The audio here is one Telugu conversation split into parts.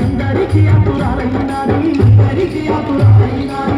అందరికీ అతురాలైనాది అందరికీ అతురాలైనాది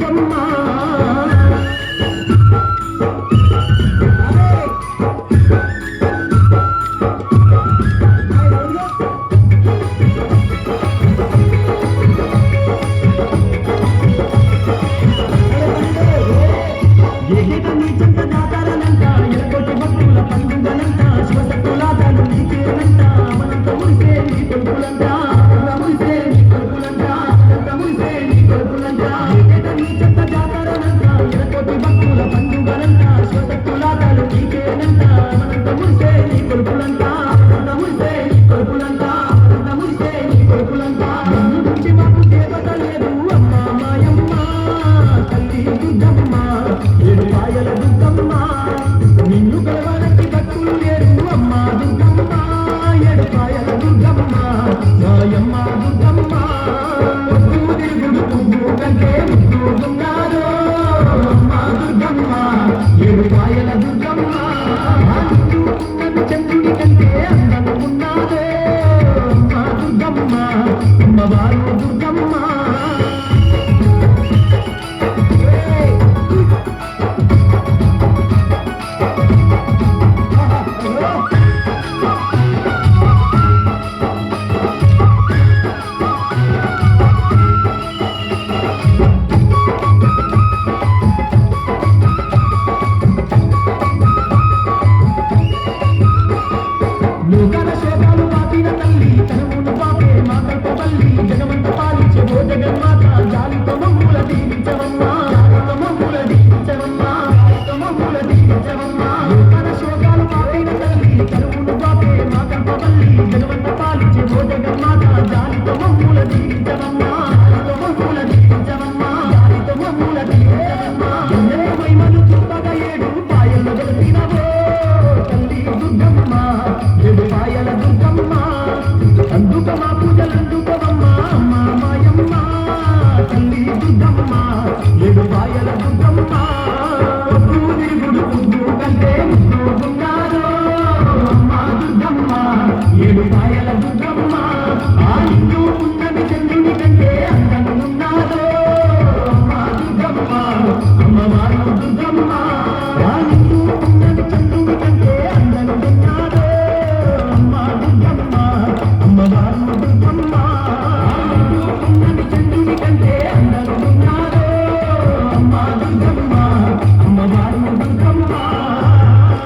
সম্মান